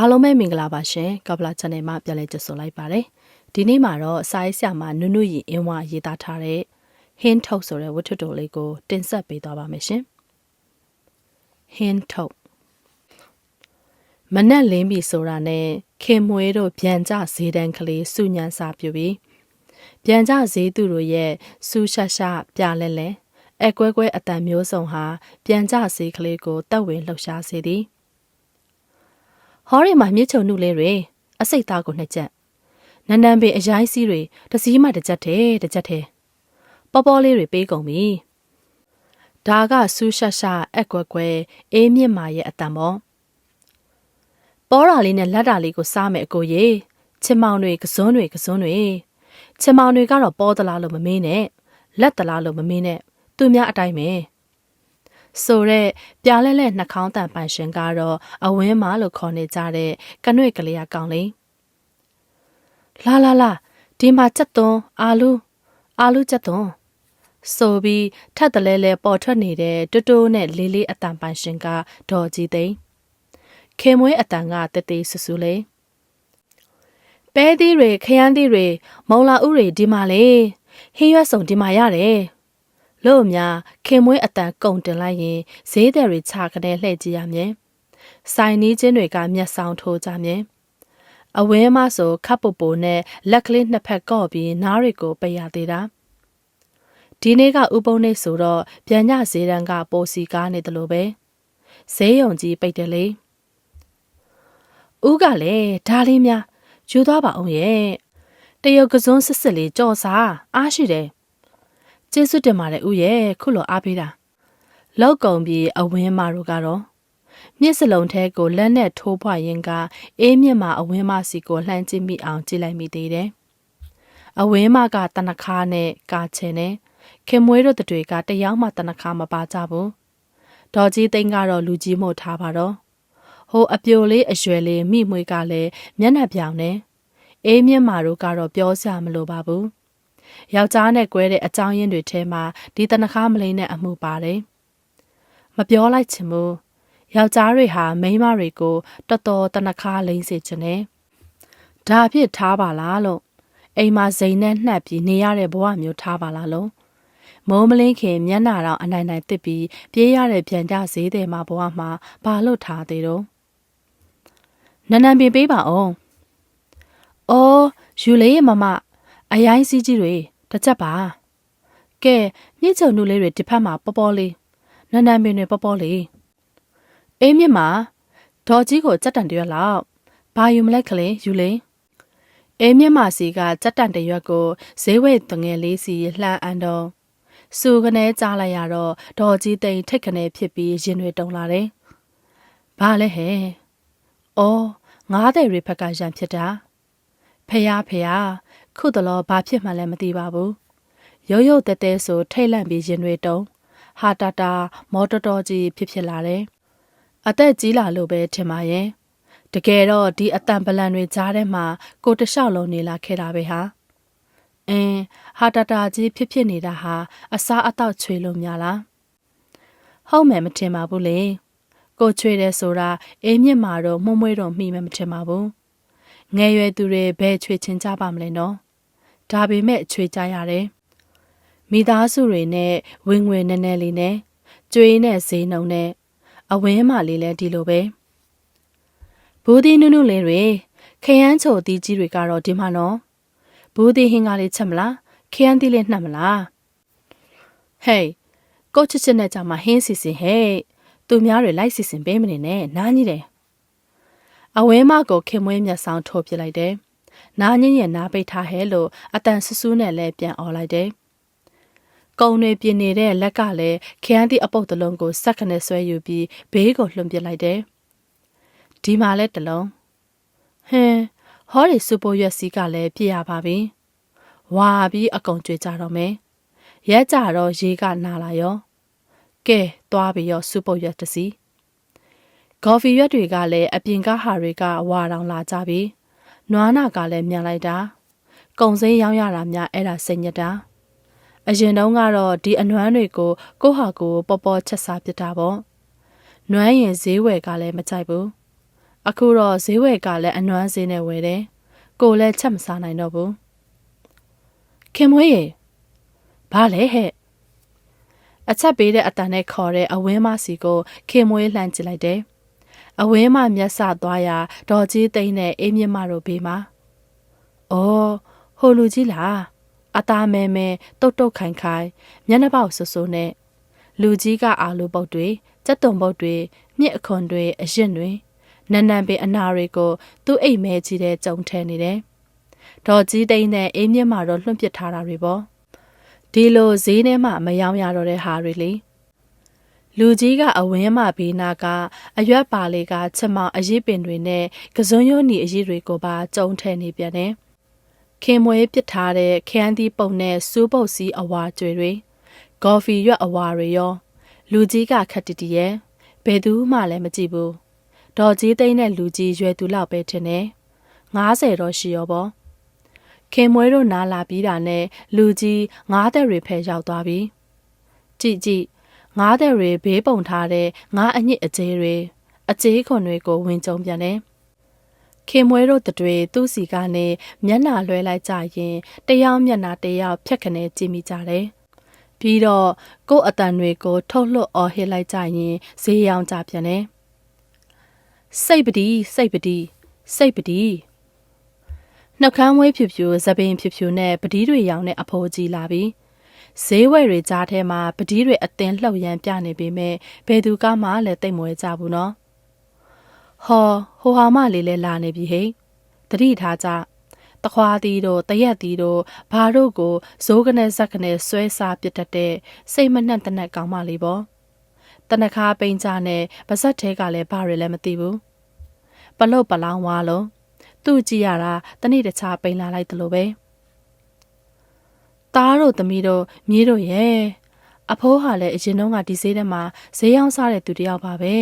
အားလုံးပဲမင်္ဂလာပါရှင်ကပလာ channel မှာပြန်လည်ကြိုဆိုလိုက်ပါတယ်ဒီနေ့မှာတော့စာရေးဆရာမနုနုရီအင်းဝရေးသားထားတဲ့ဟင်းထုတ်ဆိုတဲ့ဝတ္ထုတိုလေးကိုတင်ဆက်ပေးသွားပါမယ်ရှင်ဟင်းထုတ်မနက်လင်းပြီဆိုတာနဲ့ခင်မွေးတို့ဗျံကြဈေးတန်းကလေးစုညံစာပြပြီးဗျံကြဈေးသူတို့ရဲ့စူးရှက်ရှပြလဲလဲအကွဲကွဲအတန်မျိုးစုံဟာဗျံကြဈေးကလေးကိုတက်ဝင်လှုပ်ရှားစေသည် ဟောရီမှာမြစ်ချုံနှုတ်လေးတွေအစိတ်သားကိုနှစ်ချက်နန်းနန်းပင်အရိုင်းစီးတွေတစ်စီးမှတစ်ချက်တည်းတစ်ချက်တည်းပေါ်ပေါ်လေးတွေပေးကုန်ပြီဒါကဆူးရှက်ရှက်အက်ကွက်ကွဲအေးမြင့်မာရဲ့အတန်ပေါ့ပေါ်ရာလေးနဲ့လက်တာလေးကိုစားမယ်အကိုရေချင်မောင်တွေကစွန်းတွေကစွန်းတွေချင်မောင်တွေကတော့ပေါ်သလားလို့မမင်းနဲ့လက်သလားလို့မမင်းနဲ့သူများအတိုင်းပဲ ဆိုတော့ပြားလဲလဲနှာခေါင်းတန်ပန်ရှင်ကတော့အဝင်းမလို့ခေါ်နေကြတဲ့ကနွေကလေးကောင်လေးလာလာလာဒီမှာချက်သွန်းအာလူအာလူချက်သွန်းဆိုပြီးထက်တလဲလဲပေါ်ထွက်နေတဲ့တူတူနဲ့လေးလေးအတန်ပန်ရှင်ကဒေါ်ကြီးသိန်းခေမွေးအတန်ကတသေးဆူဆူလေးပဲသီးတွေခရမ်းသီးတွေမုံလာဥတွေဒီမှာလေဟင်းရွက်စုံဒီမှာရတယ် လို့များခင်မွေးအတန်ကုံတင်လိုက်ရင်ဈေးတယ်တွေခြာကနေလှည့်ကြည့်ရမြဲဆိုင်နီးချင်းတွေကမျက်စောင်းထိုးကြမြဲအဝင်းမဆိုခပ်ပူပူနဲ့လက်ကလေးနှစ်ဖက်ကော့ပြီးနားတွေကိုပိတ်ရသေးတာဒီနေ့ကဥပုံနေဆိုတော့ပြန်ညဈေးတန်းကပိုစီကားနေတယ်လို့ပဲဈေးရုံကြီးပိတ်တယ်လေဦးကလည်းဒါလေးများယူသွားပါအောင်ရဲ့တရုတ်ကစွန်းစစ်စစ်လေးကြော်စားအားရှိတယ် ကျေးဇူးတင်ပါတယ်ဦးရဲ့ခုလိုအားပေးတာလောက်ကုံပြီးအဝင်းမတို့ကတော့မြစ်စလုံးထဲကိုလက်နဲ့ထိုးဖွာရင်ကအေးမြင့်မှာအဝင်းမစီကိုလှမ်းကြည့်မိအောင်ကြည့်လိုက်မိသေးတယ်အဝင်းမကတနခါနဲ့ကာချင်နဲ့ခင်မွေးတို့တွေကတယောက်မှတနခါမပါကြဘူးဒေါ်ကြီးသိန်းကတော့လူကြီးမို့ထားပါတော့ဟိုအပြိုလေးအရွယ်လေးမိမွေးကလည်းမျက်နှာပြောင်နေအေးမြင့်မာတို့ကတော့ပြောစရာမလိုပါဘူး ယောက်ျားနဲ့ကွဲတဲ့အကြောင်းရင်းတွေထဲမှာဒီတနခါမလိမ့်တဲ့အမှုပါတယ်မပြောလိုက်ချင်ဘူးယောက်ျားတွေဟာမိန်းမတွေကိုတော်တော်တနခါလိမ့်စေချင်တယ်ဒါဖြစ်ထားပါလားလို့အိမ်မှာဇိမ်နဲ့နှက်ပြီးနေရတဲ့ဘဝမျိုးထားပါလားလို့မိုးမလင်းခင်မျက်နာတော့အနိုင်နိုင်တစ်ပြီးပြေးရတဲ့ပြန်ကြဈေးတယ်မှာဘဝမှာဘာလို့ထားသေးတော့နန်းနန်းပင်ပေးပါအောင်။အော်ယူလေးရဲ့မမ အရိုင်းစည်းကြီးတွေတစ်ချက်ပါ။ကဲမြင့်ချုံနုလေးတွေတစ်ဖက်မှာပေါ်ပေါ်လေးနန်းနန်းပင်တွေပေါ်ပေါ်လေးအေးမြင့်မှာဒေါ်ကြီးကိုစက်တန်တရွက်လောက်ဘာယူမလိုက်ကလေးယူလေးအေးမြင့်မစီကစက်တန်တရွက်ကိုဈေးဝဲတငယ်လေးစီလှမ်းအန်တော့စူကနေကြားလိုက်ရတော့ဒေါ်ကြီးတိမ်ထိတ်ခနဲဖြစ်ပြီးရင်တွေတုံလာတယ်။ဘာလဲဟဲ့။အော်ငားတဲ့တွေဖက်ကရံဖြစ်တာ။ဖះဖះ ခုတလောဘာဖြစ်မှလည်းမသိပါဘူး။ရုပ်ရုပ်တဲတဲဆိုထိတ်လန့်ပြီးရင်တွေတုံဟာတာတာမော်တော်တော်ကြီးဖြစ်ဖြစ်လာတယ်။အသက်ကြီးလာလို့ပဲထင်ပါရဲ့။တကယ်တော့ဒီအတန်ပလန်တွေကြားထဲမှာကိုတလျှောက်လုံးနေလာခဲ့တာပဲဟာ။အင်းဟာတာတာကြီးဖြစ်ဖြစ်နေတာဟာအစားအသောက်ချွေလို့များလား။ဟုတ်မယ်မထင်ပါဘူးလေ။ကိုချွေတယ်ဆိုတာအေးမြင့်မာတော့မှုံမွေးတော့မှီမယ်မထင်ပါဘူးငယ်ရွယ်သူတွေဘယ်ချွေချင်းကြပါမလဲနော် ဒါပေမဲ့ချွေကြရတယ်မိသားစုတွေနဲ့ဝင်ငွေနည်းနည်းလေးနဲ့ကျွေးနဲ့ဈေးနှုံနဲ့အဝင်းမလေးလဲဒီလိုပဲဘူးဒီနုနုလေးတွေခရမ်းချိုတီးကြီးတွေကတော့ဒီမှာနော်ဘူးဒီဟင်းကားလေးချက်မလားခရမ်းသီးလေးနှက်မလားဟေးကိုချစ်ချစ်နဲ့ကြမှာဟင်းစီစီဟဲ့သူများတွေလိုက်စီစဉ်ပေးမနေနဲ့နားကြီးတယ်အဝဲမကိုခင်မွေးမျက်စောင်းထိုးပြလိုက်တယ် နားညင်းရဲ့နားပိတ်ထားဟဲလို့အတန်ဆူဆူနဲ့လည်းပြန်អော်လိုက်တယ်ကုံတွေပြင်းနေတဲ့လက်ကလည်းခရမ်းသည့်အပုတ်တလုံးကိုစက်ခနဲ့ဆွဲယူပြီးဘေးကိုလှွန်ပစ်လိုက်တယ်ဒီမှာလဲတလုံးဟင်းဟောဒီစူပိုရွက်စီးကလည်းပြည့်ရပါပြီဝါပြီးအကုန်ကြွေကြတော့မယ်ရဲကြတော့ရေကနာလာရောကဲသွားပြီးရောစူပုတ်ရွက်တစီဂေါ်ဖီရွက်တွေကလည်းအပြင်ကဟာတွေကဝါတောင်လာကြပြီ နွားနာကလည်းမြန်လိုက်တာကုံစင်းရောင်းရတာများအဲ့ဒါစိတ်ညစ်တာအရင်တုန်းကတော့ဒီအနွမ်းတွေကိုကိုဟာကိုပေါ်ပေါ်ချက်စားပစ်တာပေါ့နွမ်းရင်ဈေးဝယ်ကလည်းမကြိုက်ဘူးအခုတော့ဈေးဝယ်ကလည်းအနွမ်းဈေးနဲ့ဝယ်တယ်ကိုလည်းချက်မစားနိုင်တော့ဘူးခင်မွေးရေဘာလဲဟဲ့အချက်ပေးတဲ့အတန်နဲ့ခေါ်တဲ့အဝင်းမစီကိုခင်မွေးလှမ်းကြည့်လိုက်တယ် အဝင်းမမျက်စသွားရာဒေါ်ကြီးသိန်းနဲ့အေးမြင့်မတို့ဘေးမှာ။အော်ဟိုလူကြီးလားအသားမဲမဲတုတ်တုတ်ခိုင်ခိုင်မျက်နှာပေါက်ဆူဆူနဲ့လူကြီးကအာလူပုတ်တွေစက်တုံပုတ်တွေမြင့်အခွန်တွေအရင်တွေနန်းနန်းပင်အနာတွေကိုသူ့အိမ်မဲကြီးတဲ့ကြုံထဲနေတယ်။ဒေါ်ကြီးသိန်းနဲ့အေးမြင့်မတို့လွှင့်ပစ်ထားတာတွေပေါ့။ဒီလိုဈေးထဲမှာမယောင်းရတော့တဲ့ဟာတွေလေ။ လူကြီးကအဝင်းမဘေးနာကအရွက်ပါလေးကချက်မောင်အရေးပင်တွေနဲ့ကစွန်းရိုးနီအရေးတွေကိုပါကြုံထဲနေပြန်တယ်။ခင်မွေးပစ်ထားတဲ့ခန်းသီးပုံနဲ့စူးပုတ်စီအဝါကျွေတွေဂေါ်ဖီရွက်အဝါတွေရော လူကြီးကခက်တီတီရဲ့ဘယ်သူမှလည်းမကြည့်ဘူး။ဒေါ်ကြီးသိန်းတဲ့လူကြီးရွယ်သူလောက်ပဲထင်တယ်။90တော့ရှိရောပေါ့။ခင်မွေးတို့နားလာပြီးတာနဲ့လူကြီးငားတဲ့တွေဖဲရောက်သွားပြီ။ကြည့်ကြည့် ငားတဲ့တွေဘေးပုံထားတဲ့ငားအညစ်အကြေးတွေအကြေးခွန်တွေကိုဝင်ကြုံပြန်တယ်။ခင်မွေးတို့တွေသူ့စီကနေမျက်နှာလွှဲလိုက်ကြရင်တယောက်မျက်နှာတယောက်ဖြတ်ခနဲကြည့်မိကြတယ်။ပြီးတော့ကို့အတန်တွေကိုထုတ်လွှတ်အော်ဟစ်လိုက်ကြရင်ဈေးရောင်းကြပြန်တယ်။စိတ်ပတိစိတ်ပတိစိတ်ပတိနှုတ်ခမ်းမွေးဖြူဖြူသပင်ဖြူဖြူနဲ့ပတိတွေရောင်တဲ့အဖိုးကြီးလာပြီ။ ဈေးဝယ်တွေကြားထဲမှာပတိတွေအသင်လှုပ်ရမ်းပြနေပေမဲ့ဘယ်သူကမှလည်းတိတ်မွေကြဘူးနော်။ဟောဟိုဟာမလေးလည်းလာနေပြီဟိ။တတိထားကြ။တခွာတီတို့တရက်တီတို့ဘာတို့ကိုဇိုးကနေဇက်ကနေဆွဲစားပစ်တတ်တဲ့စိတ်မနှံ့တနက်ကောင်းမလေးပေါ့။တနခါပိန်ကြနဲ့ပါဇက်ထဲကလည်းဘာတွေလည်းမသိဘူး။ပလုတ်ပလောင်းဝါလုံးသူ့ကြည့်ရတာတနေ့တခြားပိန်လာလိုက်တယ်လို့ပဲ။ သားတို့သမီးတို့မြေးတို့ရဲ့အဖိုးဟာလည်းအရင်တုန်းကဒီဈေးထဲမှာဈေးရောင်းစားတဲ့သူတယောက်ပါပဲ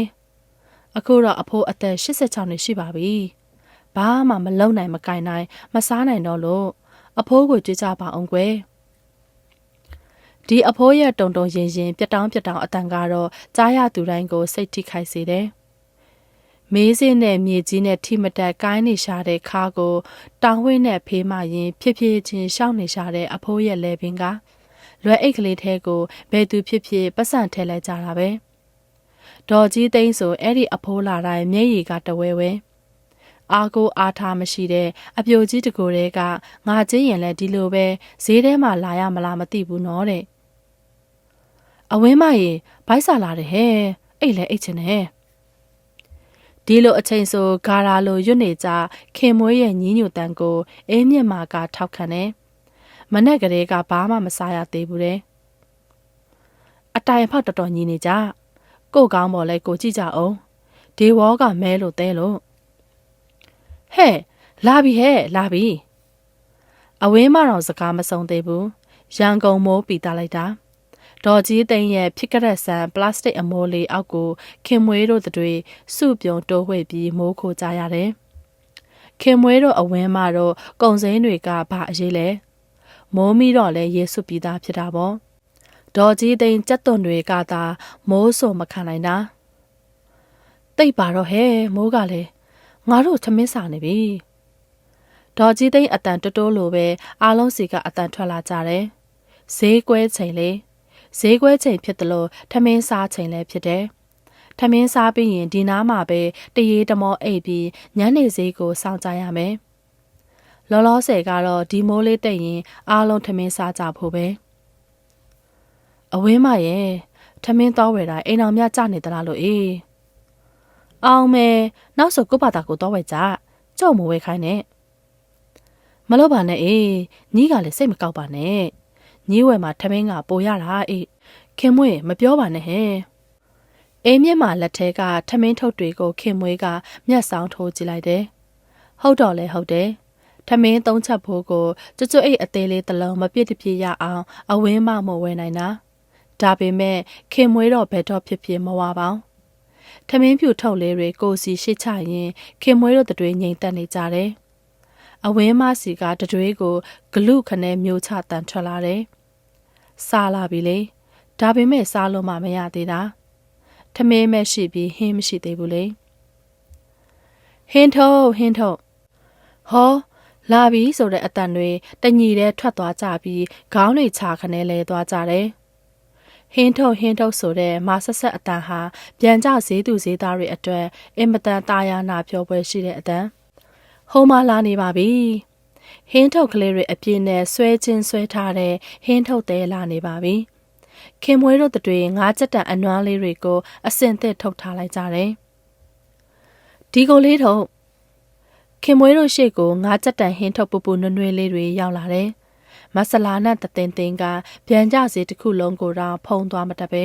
။အခုတော့အဖိုးအသက်86နှစ်ရှိပါပြီ။ဘာမှမလုံနိုင်မကင်နိုင်မစားနိုင်တော့လို့အဖိုးကိုကြွကြပါအောင်ကွယ်။ဒီအဖိုးရဲ့တုံတုံရင်ရင်ပြတောင်းပြတောင်းအတန်ကတော့ကြားရသူတိုင်းကိုစိတ်ထိခိုက်စေတယ်။ မေးစင်းနဲ့မြေကြီးနဲ့ထိမတက်ကိုင်းနေရှာတဲ့ခါကိုတောင်ဝင်းနဲ့ဖေးမရင်ဖြစ်ဖြစ်ချင်းရှောင်းနေရှာတဲ့အဖိုးရဲ့လဲပင်ကလွယ်အိတ်ကလေးထဲကိုဘယ်သူဖြစ်ဖြစ်ပတ်စံထဲလိုက်ကြတာပဲဒေါ်ကြီးသိန်းဆိုအဲ့ဒီအဖိုးလာတိုင်းမျက်ရည်ကတဝဲဝဲအာကိုအားထားမရှိတဲ့အပြိုကြီးတကိုယ်တည်းကငါချင်းရင်လဲဒီလိုပဲဈေးထဲမှာလာရမလားမသိဘူးနော်တဲ့အဝင်းမရေဘိုက်စာလာတယ်ဟဲ့အိတ်လဲအိတ်ချင်တယ် ဒီလိုအချိန်ဆိုဂါရာလိုရွတ်နေကြခင်မွေးရဲ့ညီးညွတ်တန်ကိုအေးမြင့်မာကထောက်ခံတယ်။မနဲ့ကလေးကဘာမှမစားရသေးဘူးတဲ့။အတိုင်ဖောက်တော်တော်ညီနေကြ။ကို့ကောင်းပေါ်လဲကိုကြည့်ကြအောင်။ဒေဝေါကမဲလို့တဲလို့ဟဲ့လာပြီဟဲ့လာပြီ။အဝင်းမတော်စကားမဆုံးသေးဘူး။ရန်ကုန်မိုးပီတာလိုက်တာ။ ဒေါ်ကြီးသိန်းရဲ့ဖြစ်ကြတဲ့ဆန်ပလတ်စတစ်အမိုးလေးအောက်ကိုခင်မွေးတို့တွေစုပြုံတိုးဝှေ့ပြီးမိုးခိုကြရတယ်။ခင်မွေးတို့အဝင်းမှာတော့ကုံစိမ်းတွေကဘာအရေးလဲ။မိုးမီတော့လဲရေဆွပြီးသားဖြစ်တာပေါ့။ဒေါ်ကြီးသိန်းကြက်သွန်တွေကသာမိုးဆိုမခံနိုင်တာ။တိတ်ပါတော့ဟဲ့မိုးကလည်းငါတို့သမင်းစာနေပြီ။ဒေါ်ကြီးသိန်းအတန်တိုးတိုးလိုပဲအားလုံးစီကအတန်ထွက်လာကြတယ်။ဈေးကွဲချိန်လေး ဈေးကွဲချိန်ဖြစ်တယ်လို့ထမင်းစားချိန်လည်းဖြစ်တယ်။ထမင်းစားပြီးရင်ဒီနားမှာပဲတရေတမောအိပ်ပြီးညနေဈေးကိုစောင့်ကြရမယ်။လောလောဆယ်ကတော့ဒီမိုးလေးတိတ်ရင်အားလုံးထမင်းစားကြဖို့ပဲ။အဝင်းမရဲ့ထမင်းတော့ဝယ်တာအိမ်အောင်မြကြနေသလားလို့အေး။အောင်မဲနောက်ဆိုကိုပါတာကိုတော့ဝယ်ကြ။ကြော့မဝယ်ခိုင်းနဲ့။မလုပ်ပါနဲ့အေးညီးကလည်းစိတ်မကောက်ပါနဲ့။ ညီးဝယ်မှာထမင်းကပိုရတာအေးခင်မွေမပြောပါနဲ့ဟဲ့အိမ်မြင့်မှာလက်ထဲကထမင်းထုတ်တွေကိုခင်မွေးကမျက်ဆောင်ထိုးကြည့်လိုက်တယ်ဟုတ်တော့လဲဟုတ်တယ်ထမင်းသုံးချက်ဖိုးကိုကျွတ်ကျွတ်အိတ်အသေးလေးတစ်လုံးမပြစ်တပြည့်ရအောင် အဝင်းမမဝဲနိုင်တာဒါပေမဲ့ခင်မွေးတော့ဘယ်တော့ဖြစ်ဖြစ်မဝပါဘူးထမင်းဖြူထုတ်လေးတွေကိုစီရှစ်ချရင်ခင်မွေးတို့တွေငြိမ်သက်နေကြတယ်အဝင်းမစီကတတွေးကိုဂလုခနဲမျိုးချတန်ထွက်လာတယ်။ စားလာပြီလေ။ဒါပေမဲ့စားလို့မှမရသေးတာ။ထမင်းမဲ့ရှိပြီးဟင်းမရှိသေးဘူးလေ။ဟင်းထုတ်ဟင်းထုတ်ဟောလာပြီဆိုတဲ့အတန်တွေတညီတဲ့ထွက်သွားကြပြီးခေါင်းတွေချခနဲလဲသွားကြတယ်ဟင်းထုတ်ဟင်းထုတ်ဆိုတဲ့မဆက်ဆက်အတန်ဟာပြန်ကြဈေးသူဈေးသားတွေအတွက်အင်မတန်တာယာနာပြောပွဲရှိတဲ့အတန်ဟိုမလာနေပါပြီ ဟင်းထုတ်ကလေးတွေအပြင်းနဲ့ဆွဲချင်းဆွဲထားတဲ့ဟင်းထုတ်သေးလာနေပါပြီခင်မွေးတို့တွေငါးချက်တန်အနွားလေးတွေကိုအစင်သစ်ထုတ်ထားလိုက်ကြတယ်ဒီကိုလေးထုတ်ခင်မွေးတို့ရှေ့ကိုငါးချက်တန်ဟင်းထုတ်ပူပူနွနွေလေးတွေရောက်လာတယ်မဆလာနဲ့တသင်သင်ကပြန်ကြစီတစ်ခုလုံးကိုတော့ဖုံသွားမတတ်ပဲ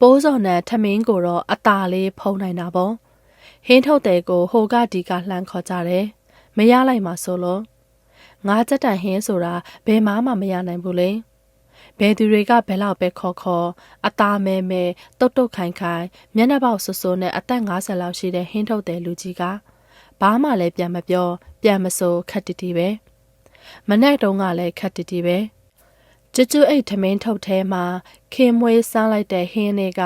ပိုးစော်နဲ့ထမင်းကိုတော့အตาလေးဖုံနိုင်တာပေါ့ဟင်းထုတ်တဲ့ကိုဟိုကဒီကလှမ်းခေါ်ကြတယ်မရလိုက်မှဆိုလို့ ငါးချက်တန်ဟင်းဆိုတာဘယ်မှမှမရနိုင်ဘူးလေဘယ်သူတွေကဘယ်လောက်ပဲခေါ်ခေါ်အသားမဲမဲတုတ်တုတ်ခိုင်ခိုင်မျက်နှာပေါက်ဆူဆူနဲ့အသက်50လောက်ရှိတဲ့ဟင်းထုတ်တဲ့လူကြီးကဘာမှလည်းပြန်မပြော ပြန်မဆိုခက်တီတီပဲမနဲ့တုံးကလည်းခက်တီတီပဲကျွတ်ကျွတ်အိတ်ထမင်းထုတ်ထဲမှာခင်မွေးစားလိုက်တဲ့ဟင်းတွေက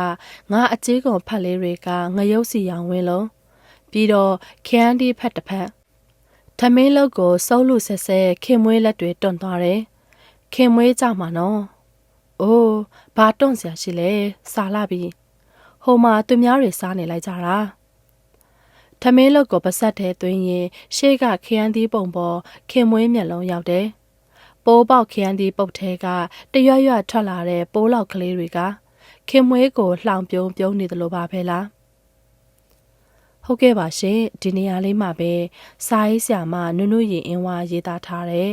ငါအကြီးကုန်ဖက်လေးတွေကငရုတ်စီရောင်ဝင်းလုံးပြီးတော့ခရမ်းဒီဖက်တစ်ဖက် ထမင်းလုတ်ကိုစုပ်လို့ဆက်ဆက်ခင်မွေးလက်တွေတွန့်သွားတယ်ခင်မွေးကြမှာနော်။အိုးဘာတွန့်စရာရှိလဲစားလာပြီ။ဟိုမှာသူများတွေစားနေလိုက်ကြတာ။ထမင်းလုတ်ကိုပါဆက်ထဲသွင်းရင်ရှေ့ကခရမ်းသီးပုံပေါ်ခင်မွေးမျက်လုံးရောက်တယ်။ပိုးပေါက်ခရမ်းသီးပုတ်ထဲကတရွရွထွက်လာတဲ့ပိုးလောက်ကလေးတွေကခင်မွေးကိုလှောင်ပြုံးပြုံးနေသလိုပါပဲလား။ ဟုတ်ကဲ့ပါရှင်ဒီနေရာလေးမှာပဲစာရေးဆရာမနုနုရင်အင်းဝါရေးသားထားတဲ့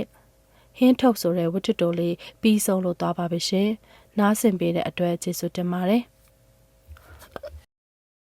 ဟင်းထုတ်ဆိုတဲ့ဝတ္ထုတိုလေးပြီးဆုံးလို့သွားပါပြီရှင်။နားဆင်ပေးတဲ့အတွက်ကျေးဇူးတင်ပါတယ်။